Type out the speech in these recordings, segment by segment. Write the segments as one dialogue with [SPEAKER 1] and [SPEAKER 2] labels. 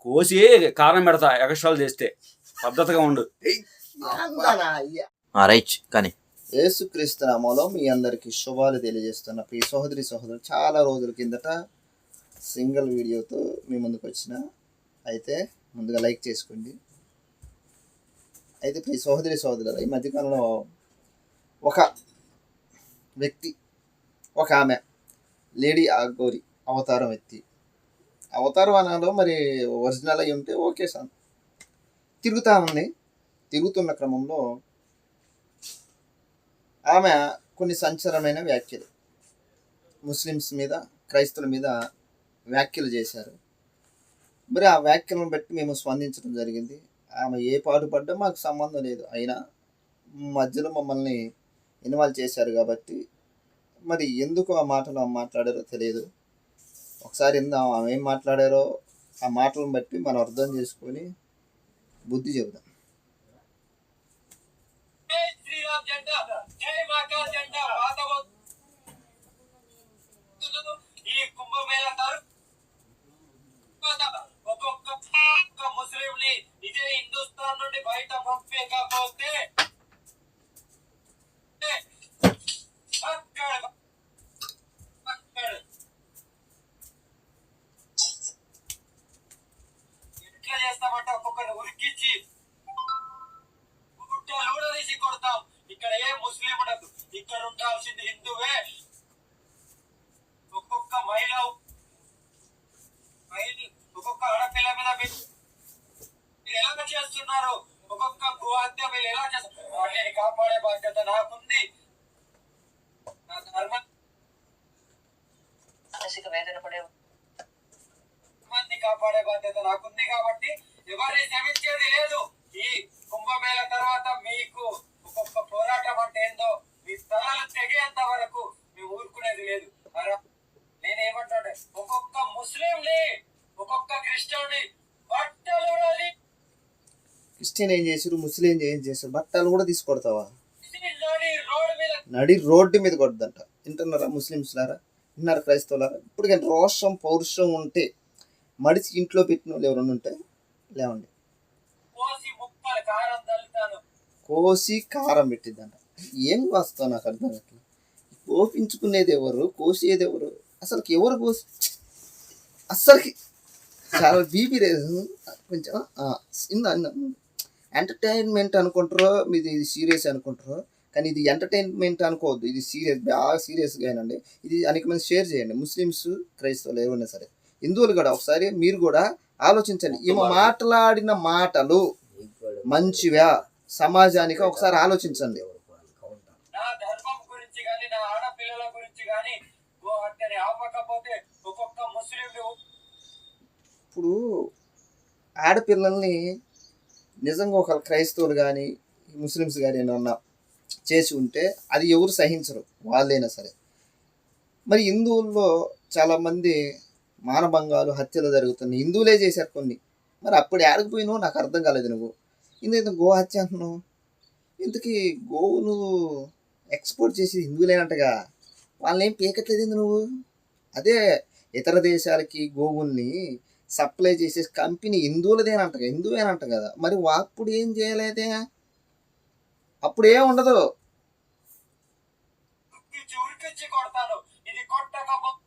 [SPEAKER 1] కోసి కారం పెడతా ఎగస్ట్రాలు చేస్తే. పద్ధతిగా ఉండు.
[SPEAKER 2] అందనా అయ్యా.
[SPEAKER 3] ఆ, రైట్ కానీ.
[SPEAKER 2] యేసుక్రీస్తు నామంలో మీ అందరికి శుభాలు తెలియజేస్తున్న ప్రియ సహోదరి సహోదరులు. చాలా రోజుల కిందట సింగిల్ వీడియోతో మీ ముందుకు వచ్చిన. అయితే ముందుగా లైక్ చేసుకోండి. అయితే ప్రియ సహోదరి సహోదరులు ఈ మధ్యకాలంలో ఒక వ్యక్తి ఒక ఆమె లేడీ ఆగోరి అవతారం ఎత్తి అవతారం వనాలో మరి ఒరిజినల్ అయి ఉంటే ఓకే సార్. తిరుగుతూ ఉంది. తిరుగుతున్న క్రమంలో ఆమె కొన్ని సంచలనమైన వ్యాఖ్యలు ముస్లిమ్స్ మీద క్రైస్తవుల మీద వ్యాఖ్యలు చేశారు. మరి ఆ వ్యాఖ్యలను బట్టి మేము స్పందించడం జరిగింది. ఆమె ఏ పాటుపడ్డా మాకు సంబంధం లేదు. అయినా మధ్యలో మమ్మల్ని ఇన్వాల్వ్ చేశారు కాబట్టి మరి ఎందుకు ఆ మాటలు మాట్లాడారో తెలియదు. ఒకసారి ఇందాం ఆమె ఏం మాట్లాడారో ఆ మాటలను బట్టి మనం అర్థం చేసుకొని బుద్ధి చెబుదాం.
[SPEAKER 4] జై శ్రీరామ్ జై జెండా ఈ కుంభమేళ ఒక్కొక్క ముస్లింని ఇదే హిందుస్థాన్ నుండి బయట పంపే కాకపోతే గృహత్య వాటిని కాపాడే బాధ్యత నాకుంది. నా
[SPEAKER 5] మానసిక వేదన పడే
[SPEAKER 4] మంది కాపాడే బాధ్యత నాకుంది కాబట్టి ఎవరిని క్షమించేది లేదు. ఈ కుంభమేళ తర్వాత మీకు ఒక్కొక్క పోరాటం అంటే ఏందో మీ తలలు తెగేంత వరకు మేము ఊరుకునేది లేదు. మరి నేనేమంటాడే ఒక్కొక్క ముస్లింని ఒక్కొక్క క్రిస్టియన్ని బట్టలు
[SPEAKER 2] క్రిస్టియన్ ఏం చేసారు ముస్లిం ఏం చేశారు బట్టలు కూడా తీసుకొడతావా?
[SPEAKER 4] నడి రోడ్డు మీద
[SPEAKER 2] కొడదంట వింటున్నారా ముస్లిమ్స్ లారా విన్నారు క్రైస్తవులారా? ఇప్పుడు కానీ రోషం పౌరుషం ఉంటే మడిచి ఇంట్లో పెట్టిన వాళ్ళు ఎవరైనా ఉంటే లేవండి.
[SPEAKER 4] కోసి కారం
[SPEAKER 2] పెట్టిద్దంట. ఏం వస్తావు నాకు అర్థం అట్లా కోపించుకునేది ఎవరు? కోసేది ఎవరు? అసలుకి ఎవరు కోసి అస్సలకి చాలా బీపీ లేదు కొంచెం ఇందా ఇందా. ఎంటర్టైన్మెంట్ అనుకుంటారో మీది ఇది సీరియస్ అనుకుంటారో కానీ ఇది ఎంటర్టైన్మెంట్ అనుకోవద్దు. ఇది సీరియస్ బాగా సీరియస్గా ఏనండి ఇది అనేక మంది షేర్ చేయండి. ముస్లిమ్స్ క్రైస్తవులు ఏమైనా సరే హిందువులు కూడా ఒకసారి మీరు కూడా ఆలోచించండి. ఈమె మాట్లాడిన మాటలు మంచివా? సమాజానికి ఒకసారి ఆలోచించండి.
[SPEAKER 4] నా ధర్మం గురించి గాని నా ఆడపిల్లల గురించి గాని గో హత్యని ఆపకపోతే ఒక్కొక్క ముస్లింని
[SPEAKER 2] ఇప్పుడు ఆడపిల్లల్ని నిజంగా ఒక క్రైస్తవులు కానీ ముస్లిమ్స్ కానీ ఏమన్నా చేసి ఉంటే అది ఎవరు సహించరు వాళ్ళైనా సరే. మరి హిందువుల్లో చాలామంది మానభంగాలు హత్యలు జరుగుతున్నాయి. హిందువులే చేశారు కొన్ని. మరి అప్పుడు ఆడకపోయినావు నాకు అర్థం కాలేదు నువ్వు. ఇంత గో హత్య అంటున్నావు? ఇంతకీ గోవును ఎక్స్పోర్ట్ చేసేది హిందువులేనంటగా వాళ్ళని ఏం పీకట్లేదు నువ్వు? అదే ఇతర దేశాలకి గోవుల్ని సప్లై చేసే కంపెనీ హిందువులదేనంట కదా, హిందువేనంట కదా. మరి వా- అప్పుడు ఏం చేయలేదే అప్పుడు ఏం ఉండదు.
[SPEAKER 4] కొట్టకపోతే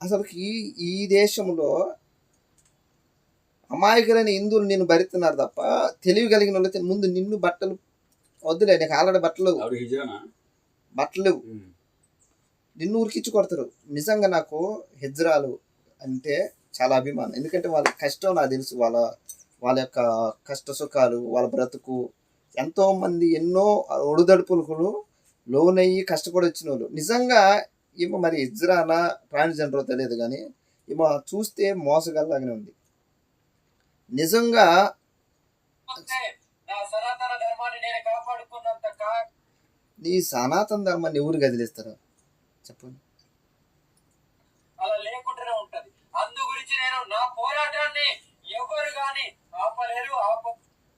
[SPEAKER 2] అసలుకి ఈ దేశంలో అమాయకులైన హిందువులు నిన్ను భరిస్తున్నారు తప్ప తెలివి కలిగిన వాళ్ళైతే ముందు నిన్ను బట్టలు వద్దులే నీకు ఆల్రెడీ బట్టలు బట్టలు నిన్ను ఉరికిచ్చి కొడతారు. నిజంగా నాకు హిజ్రాలు అంటే చాలా అభిమానం. ఎందుకంటే వాళ్ళ కష్టం నాకు తెలుసు. వాళ్ళ వాళ్ళ యొక్క కష్ట సుఖాలు వాళ్ళ బ్రతుకు ఎంతో మంది ఎన్నో ఒడిదడుపులకు లోనయ్యి కష్టపడి వచ్చిన వాళ్ళు నిజంగా ఈమె మరి ఇజ్రానా ట్రాన్స్జెండర్ తెలియదు కానీ ఈమె చూస్తే మోసగల్లాగానే ఉంది. నిజంగా
[SPEAKER 4] నా సనాతన ధర్మాన్ని
[SPEAKER 2] ఎవరు గదిలిస్తారు చెప్పండి
[SPEAKER 4] అలా లేకుండానే ఉంటది అందు గురించి నేను నా పోరాటాన్ని ఎవరు గాని ఆపలేరు ఆప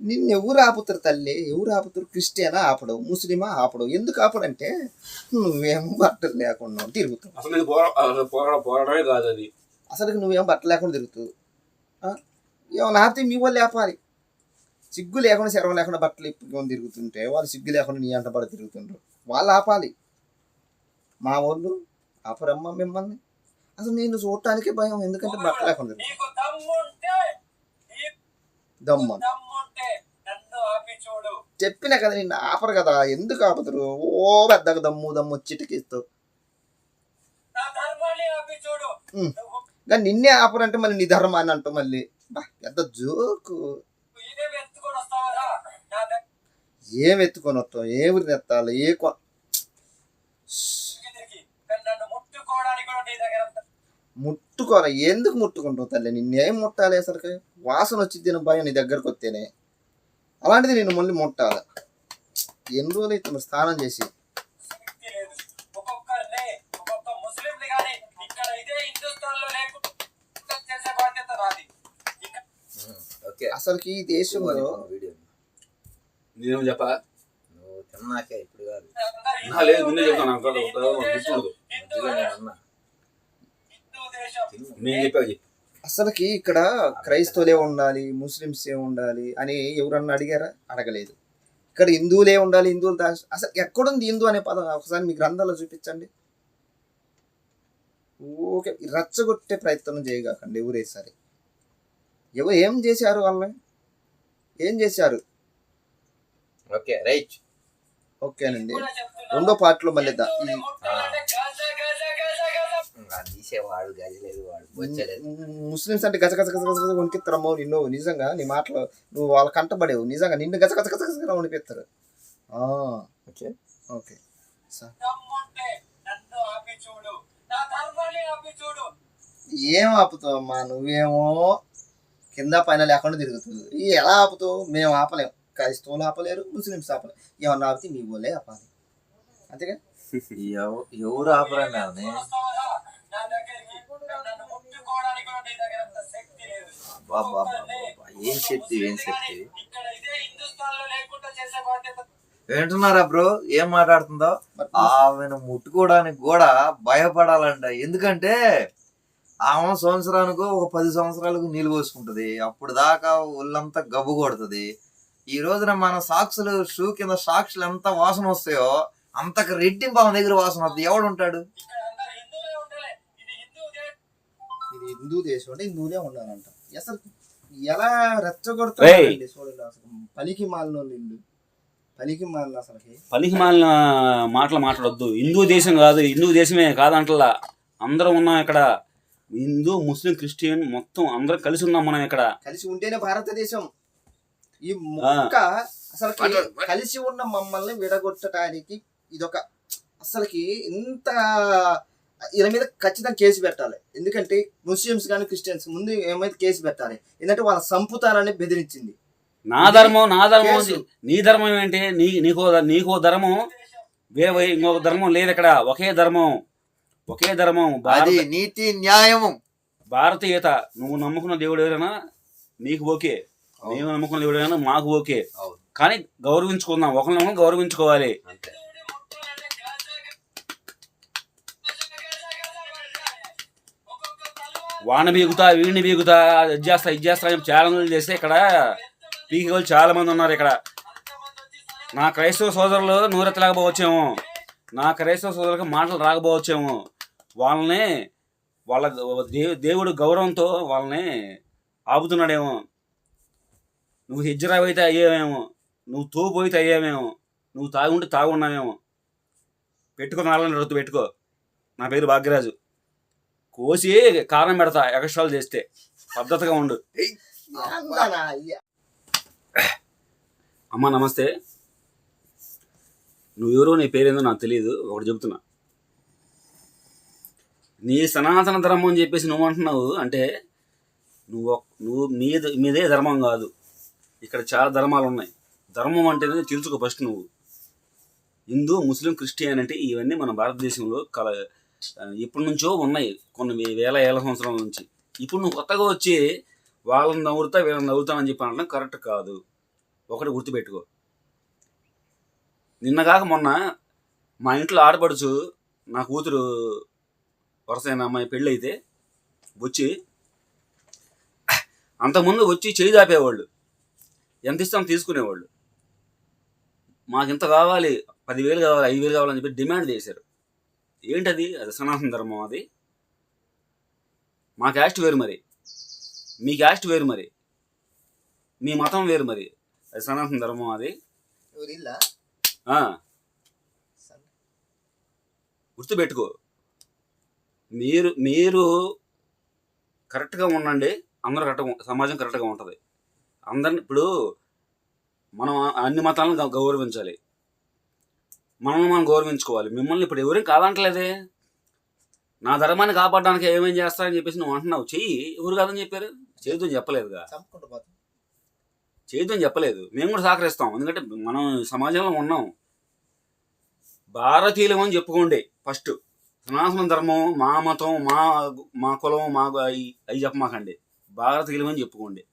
[SPEAKER 2] నిన్ను ఎవరు ఆపుతారు తల్లి? ఎవరు ఆపుతారు? క్రిస్టియనా ఆపడు ముస్లిమా ఆపడు? ఎందుకు ఆపడంటే నువ్వేం బట్టలు లేకుండా తిరుగుతావు.
[SPEAKER 1] అసలు పోరాడమే కాదు అది.
[SPEAKER 2] నువ్వేం బట్టలు లేకుండా తిరుగుతావు? ఆ? ఏమన్నా ఆపితే మీ వాళ్ళు లేపాలి సిగ్గు లేకుండా శరం లేకుండా బట్టలు ఇప్పుకొని తిరుగుతుంటే వాళ్ళు సిగ్గు లేకుండా నీ అంట పడి తిరుగుతుంటారు వాళ్ళు ఆపాలి. మా వాళ్ళు ఆపరమ్మ మిమ్మల్ని. అసలు నేను చూడటానికి భయం ఎందుకంటే బట్టలు లేకుండా తిరుగుతాను.
[SPEAKER 4] నీకు దమ్ముంటే నీకు
[SPEAKER 2] దమ్మ
[SPEAKER 4] దమ్ముంటే
[SPEAKER 2] చెప్పినా కదా నిన్ను ఆపరు కదా ఎందుకు ఆపుతారు? ఓ పెద్దగా దమ్ము దమ్ము కానీ నిన్నే ఆపరంటే మళ్ళీ నీ ధర్మాన్ని అంటావు మళ్ళీ. పెద్ద జోకు. ఏం ఎత్తుకొని వస్తావు? ఏ ఊరిని ఎత్తాలి ఏ ముట్టుకోరా ఎందుకు ముట్టుకుంటావు తల్లి? నిన్నేం ముట్టాలి అసలు వాసన వచ్చింది తిన భయం నీ దగ్గరకు వస్తేనే. అలాంటిది నేను మళ్ళీ ముట్టాలి. ఎన్ని రోజులు అయితే మరి స్నానం చేసి? అసలుకి ఈ దేశంలో
[SPEAKER 3] వీడియో
[SPEAKER 1] నేనేం చెప్పా?
[SPEAKER 3] నువ్వు తిన్నాకే ఇప్పుడు కాదు.
[SPEAKER 1] లేదు ముందే చెప్తాను
[SPEAKER 3] అన్నా.
[SPEAKER 1] నేను
[SPEAKER 2] అసలుకి ఇక్కడ క్రైస్తవులే ఉండాలి ముస్లిమ్సే ఉండాలి అని ఎవరన్నా అడిగారా? అడగలేదు. ఇక్కడ హిందువులే ఉండాలి హిందువులు దా- అసలు ఎక్కడుంది హిందూ అనే పదం? ఒకసారి మీ గ్రంథాల్లో చూపించండి. ఓకే రచ్చగొట్టే ప్రయత్నం చేయగాకండి ఎవరేసారి ఎవరు ఏం చేశారు వాళ్ళని? ఏం చేశారు?
[SPEAKER 3] Okay right.
[SPEAKER 2] ఓకేనండి. రెండో పార్ట్లో మళ్ళీ
[SPEAKER 3] తీసేవాడు గజలేదు వాడు వచ్చలేదు
[SPEAKER 2] ముస్లిమ్స్ అంటే గజ గజ గజ గజ గజ వణికిస్తారమ్మో నిన్ను నిజంగా నీ మాటలు నువ్వు వాళ్ళ కంటపడేవు నిజంగా నిన్ను గజ గజ గజ గజ వణిపిస్తారు ఆ,
[SPEAKER 3] ఓకే.
[SPEAKER 2] ఓకే. స-
[SPEAKER 4] దమ్ముంటే నన్ను ఆపి చూడు. నా ధర్మాన్ని ఆపి చూడు.
[SPEAKER 2] ఏం ఆపుతావు అమ్మా? నువ్వేమో కింద పైన లేకుండా తిరుగుతుంది ఈ ఎలా ఆపుతావు? మేము ఆపలేం. క్రైస్తవులు ఆపలేరు ముస్లిమ్స్ ఆపలేరు. ఏమన్నా ఆపితే మీ వాళ్ళే ఆపాలి. అంతేగా?
[SPEAKER 3] ఎవ- ఎవరు ఆపరండి?
[SPEAKER 4] నా దగ్గరికి నన్ను ముట్టుకోవడానికి కూడా నీ దగ్గర అంత శక్తి లేదు.
[SPEAKER 3] బాబా ఏం శక్తి ఏం శక్తి?
[SPEAKER 4] ఇక్కడ ఇదే హిందుస్థాన్లో లేకుండా చేసే బాధ్యత
[SPEAKER 3] వింటున్నారా బ్రో? ఏం మాట్లాడుతుందో? ఆమెను ముట్టుకోవడానికి కూడా భయపడాలంట. ఎందుకంటే ఆమె సంవత్సరానికి ఒక పది సంవత్సరాలకు నీళ్ళు పోసుకుంటది. అప్పుడు దాకా ఒళ్ళంతా గబ్బు కొడుతుంది. ఈ రోజున మన సాక్షులు షూ కింద సాక్షులు ఎంత వాసన వస్తాయో అంతకు రెట్టింపు ఆమె దగ్గర వాసన వస్తుంది ఎవడు ఉంటాడు?
[SPEAKER 4] హిందూ దేశం
[SPEAKER 2] అంటే హిందువులే ఉండాలంట. అసలు ఎలా రెచ్చగొడతారండి చూడండి అసలు పనికి మాలిన వాళ్ళు ఇల్లు. పనికి మాలిన అసలుకి.
[SPEAKER 1] పనికి మాలిన మాటలు మాట్లాడొద్దు. హిందూ దేశం కాదు హిందూ దేశమే కాదంటలా. అందరం ఉన్నాం ఇక్కడ. హిందూ ముస్లిం క్రిస్టియన్ మొత్తం అందరం కలిసి ఉన్నాం మనం ఇక్కడ.
[SPEAKER 2] కలిసి ఉంటేనే భారతదేశం. ఈ మొక్క అసలు కలిసి ఉన్న మమ్మల్ని విడగొట్టడానికి ఇదొక అసలుకి ఇంత వీళ్ళ మీద ఖచ్చితంగా కేసు పెట్టాలి. ఎందుకంటే ముస్లిమ్స్ కానీ క్రిస్టియన్స్ ముందు ఏమైతే కేసు పెట్టాలి ఎందుకంటే వాళ్ళ సంపుతారని బెదిరించింది.
[SPEAKER 1] నా ధర్మం నా ధర్మం. నీ ధర్మం ఏంటి? నీ నీకో నీకో ధర్మం వేరే ఇంకొక ధర్మం లేదు ఇక్కడ. ఒకే ధర్మం ఒకే ధర్మం.
[SPEAKER 3] అది నీతి న్యాయము.
[SPEAKER 1] భారతీయత నువ్వు నమ్ముకున్న దేవుడు ఎవరైనా నీకు ఓకే. మేము నమ్ముకున్న దేవుడు ఎవరైనా మాకు ఓకే. కానీ గౌరవించుకుందాం. ఒకరినొకరు గౌరవించుకోవాలి.
[SPEAKER 3] అంతే.
[SPEAKER 1] వాన బీగుతా వీడిని బీగుతా అది చేస్తా ఇది చేస్తా అని ఛాలెంజ్లు చేస్తే ఇక్కడ పీకే వాళ్ళు చాలా మంది ఉన్నారు ఇక్కడ. నా క్రైస్తవ సోదరులు నూరెత్తలేకపోవచ్చేమో నా క్రైస్తవ సోదరులకు మాటలు రాకపోవచ్చేమో. వాళ్ళని వాళ్ళ దేవుడు గౌరవంతో వాళ్ళని ఆపుతున్నాడేమో. నువ్వు హిజ్రావ్ అయితే అయ్యేవేమో. నువ్వు తోపు అయితే అయ్యావేమో. నువ్వు తాగుంటే తాగున్నావేమో. పెట్టుకో నాలని రొత్తు పెట్టుకో. నా పేరు భాగ్యరాజు. కోసి కారం పెడతా ఎక్స్ట్రాలు చేస్తే. పద్ధతిగా ఉండు. అమ్మ నమస్తే. నువ్వెవరో నీ పేరేందో నాకు తెలియదు ఒకటి చెబుతున్నా. నీ సనాతన ధర్మం అని చెప్పేసి నువ్వు అంటున్నావు అంటే నువ్వు నువ్వు మీద మీదే ధర్మం కాదు. ఇక్కడ చాలా ధర్మాలు ఉన్నాయి. ధర్మం అంటేనే తెలుసుకో ఫస్ట్ నువ్వు. హిందూ ముస్లిం క్రిస్టియానిటీ ఇవన్నీ మన భారతదేశంలో కల ఇప్పటి నుంచో ఉన్నాయి. కొన్ని వేల ఏళ్ళ సంవత్సరాల నుంచి. ఇప్పుడు నువ్వు కొత్తగా వచ్చి వాళ్ళని నవ్వుతా వీళ్ళని నవ్వుతానని చెప్పి అనడం కరెక్ట్ కాదు. ఒకటి గుర్తుపెట్టుకో. నిన్న కాక మొన్న మా ఇంట్లో ఆడపడుచు నా కూతురు వరసైన అమ్మాయి పెళ్ళైతే వచ్చి అంతకుముందు వచ్చి చేయి దాపేవాళ్ళు. ఎంత ఇస్తాం తీసుకునేవాళ్ళు. మాకు ఇంత కావాలి పదివేలు కావాలి ఐదు వేలు కావాలని చెప్పి డిమాండ్ చేశారు. ఏంటది? అది సనాతన ధర్మం అది. మా క్యాస్ట్ వేరు మరి. మీ క్యాస్ట్ వేరు మరి. మీ మతం వేరు మరి. అది సనాతన ధర్మం అది. గుర్తుపెట్టుకో. మీరు మీరు కరెక్ట్గా ఉండండి. అందరూ కరెక్ట్గా సమాజం కరెక్ట్గా ఉంటుంది. అందరిని ఇప్పుడు మనం అన్ని మతాలను గౌరవించాలి. మనల్ని మనం గౌరవించుకోవాలి. మిమ్మల్ని ఇప్పుడు ఎవరేం కాదంటలేదే. నా ధర్మాన్ని కాపాడడానికి ఏమేం చేస్తారని చెప్పేసి నువ్వు అంటున్నావు. చెయ్యి. ఎవరు కాదని చెప్పారు? చేయొద్దు అని చెప్పలేదుగా చేయొద్దు అని చెప్పలేదు. మేము కూడా సహకరిస్తాం. ఎందుకంటే మనం సమాజంలో ఉన్నాం. భారతీయులం అని చెప్పుకోండి. ఫస్ట్ సనాతన ధర్మం మా మతం మా మా కులం మా అవి అవి చెప్పమాకండి. భారతీయులం అని చెప్పుకోండి.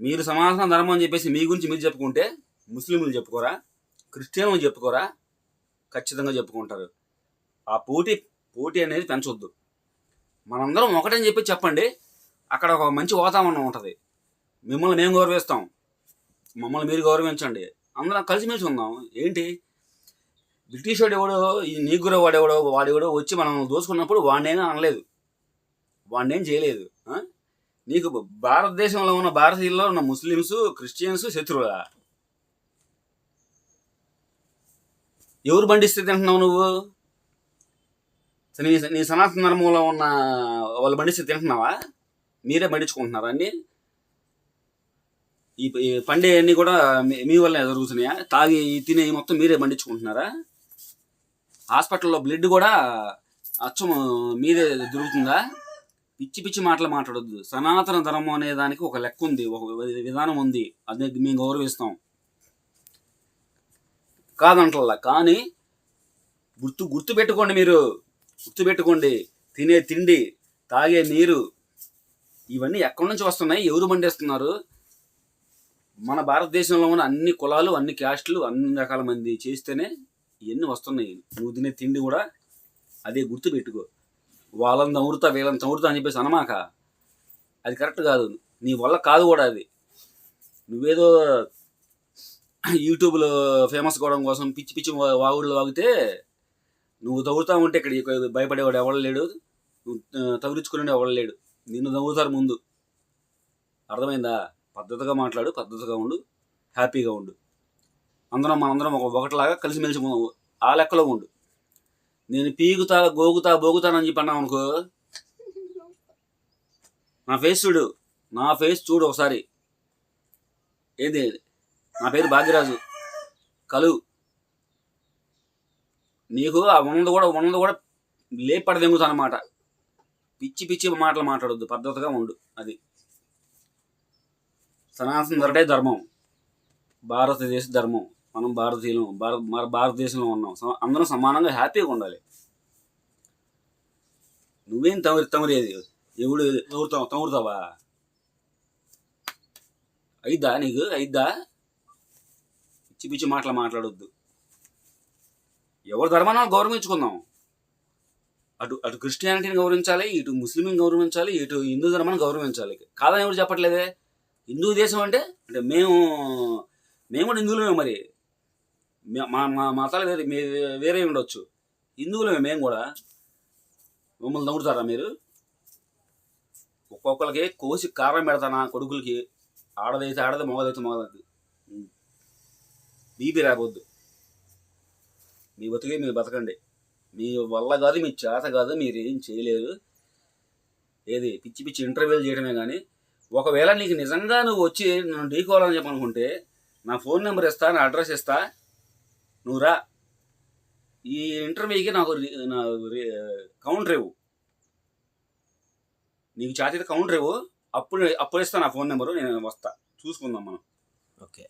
[SPEAKER 1] మీరు సనాతన ధర్మం అని చెప్పేసి మీ గురించి మీరు చెప్పుకుంటే ముస్లింలు చెప్పుకోరా? క్రిస్టియన్లు చెప్పుకోరా? ఖచ్చితంగా చెప్పుకుంటారు. ఆ పోటీ పోటీ అనేది పెంచొద్దు. మనందరం ఒకటని చెప్పి చెప్పండి. అక్కడ ఒక మంచి వాతావరణం ఉంటుంది. మిమ్మల్ని మేము గౌరవిస్తాం. మమ్మల్ని మీరు గౌరవించండి. అందరం కలిసిమెలిసి ఉందాం. ఏంటి? బ్రిటిష్ వాడు ఎవడో ఈ నీగుర వాడెవడో వాడెవడో వచ్చి మనం దోసుకున్నప్పుడు వాడినేం అనలేదు. వాడినేం చేయలేదు. నీకు భారతదేశంలో ఉన్న భారతీయుల్లో ఉన్న ముస్లిమ్స్ క్రిస్టియన్స్ శత్రువులా? ఎవరు బండిస్తే తింటున్నావు నువ్వు? నీ నీ సనాతన ధర్మంలో ఉన్న వాళ్ళు బండిస్తే తింటున్నావా? మీరే బండించుకుంటున్నారా అన్నీ? ఈ పండే అన్ని కూడా మీ- వల్లనే వల్లే జరుగుతున్నాయా? తాగి తినే మొత్తం మీరే పండించుకుంటున్నారా హాస్పిటల్లో బ్లడ్ కూడా అచ్చం మీరే దొరుకుతుందా? పిచ్చి పిచ్చి మాటలు మాట్లాడొద్దు. సనాతన ధర్మం అనే దానికి ఒక లెక్క ఉంది ఒక విధానం ఉంది. అది మేము గౌరవిస్తాం. కాదంటల్లా కానీ గుర్తు గుర్తు పెట్టుకోండి మీరు. గుర్తు పెట్టుకోండి. తినే తిండి తాగే నీరు ఇవన్నీ ఎక్కడి నుంచి వస్తున్నాయి? ఎవరు పండిస్తున్నారు? మన భారతదేశంలో ఉన్న అన్ని కులాలు అన్ని క్యాస్టులు అన్ని రకాల మంది చేస్తేనే ఇవన్నీ వస్తున్నాయి. నువ్వు తినే తిండి కూడా అదే గుర్తు పెట్టుకో. వాళ్ళని తమ్ముడుతా వీళ్ళని తమ్ముడుతా అని చెప్పేసి అనమాక. అది కరెక్ట్ కాదు. నీ వల్ల కాదు కూడా అది. నువ్వేదో యూట్యూబ్లో ఫేమస్ కావడం కోసం పిచ్చి పిచ్చి వా- వాగితే నువ్వు తవ్వుతా ఉంటే ఇక్కడ భయపడేవాడు ఎవడు లేడు. నువ్వు తగులుచుకునే ఎవడు లేడు. నిన్ను తవ్వుతారు ముందు. అర్థమైందా? పద్ధతిగా మాట్లాడు పద్ధతిగా ఉండు హ్యాపీగా ఉండు. అందరం మనందరం ఒక ఒకటిలాగా కలిసిమెలిసి ఆ లెక్కలో ఉండు. నేను పీకుతా గోగుతా బోగుతానని చెప్పి అన్నావు అనుకో. నా ఫేస్ చూడు. నా ఫేస్ చూడు ఒకసారి. ఏంది? నా పేరు భాగ్యరాజు. కలు. నీకు ఆ ఉన్నది కూడా ఉన్నది కూడా లేపడి అనమాట పిచ్చి పిచ్చి మాటలు మాట్లాడొద్దు. పద్ధతిగా ఉండు. అది. సనాతన ధరటే ధర్మం. భారతదేశ ధర్మం. మనం భారతీయులం. భారత మన భారతదేశంలో ఉన్నాం. అందరం సమానంగా హ్యాపీగా ఉండాలి. నువ్వేం తమరి తమరేది ఎవడు తమరుతావా? అయిద్దా నీకు? అయిద్దా పిచ్చి మాటలు మాట్లాడొద్దు. ఎవరి ధర్మాన్ని గౌరవించుకుందాం? అటు అటు క్రిస్టియానిటీని గౌరవించాలి ఇటు ముస్లింని గౌరవించాలి ఇటు హిందూ ధర్మాన్ని గౌరవించాలి. కాదని ఎవరు చెప్పట్లేదే? హిందూ దేశం అంటే అంటే మేము మేము కూడా హిందువులమే మరి. మా మా మతాలు వేరే వేరే ఉండొచ్చు. హిందువులమే మేము కూడా. మమ్మల్ని నవ్వుతారా మీరు? ఒక్కొక్కరికి కోసి కారం పెడతానా కొడుకులకి? ఆడదైతే ఆడదు మొగదైతే మగదైతే. బీపీ రాబోద్దు మీ బతుకే మీరు బతకండి. మీ వల్ల కాదు మీ చేత కాదు మీరు ఏం చేయలేరు. ఏది? పిచ్చి పిచ్చి ఇంటర్వ్యూలు చేయడమే కానీ ఒకవేళ నీకు నిజంగా నువ్వు వచ్చి నన్ను ఢీకోవాలని చెప్పనుకుంటే నా ఫోన్ నెంబర్ ఇస్తా నా అడ్రస్ ఇస్తా నువ్వు రా. ఈ ఇంటర్వ్యూకి నాకు రి- నా రి- కౌంటర్ ఇవ్వు. నీకు చేత కౌంటర్ ఇవ్వు. అప్పుడు అప్పుడు ఇస్తా నా ఫోన్ నెంబరు నేను వస్తా. చూసుకుందాం మనం.
[SPEAKER 3] ఓకే.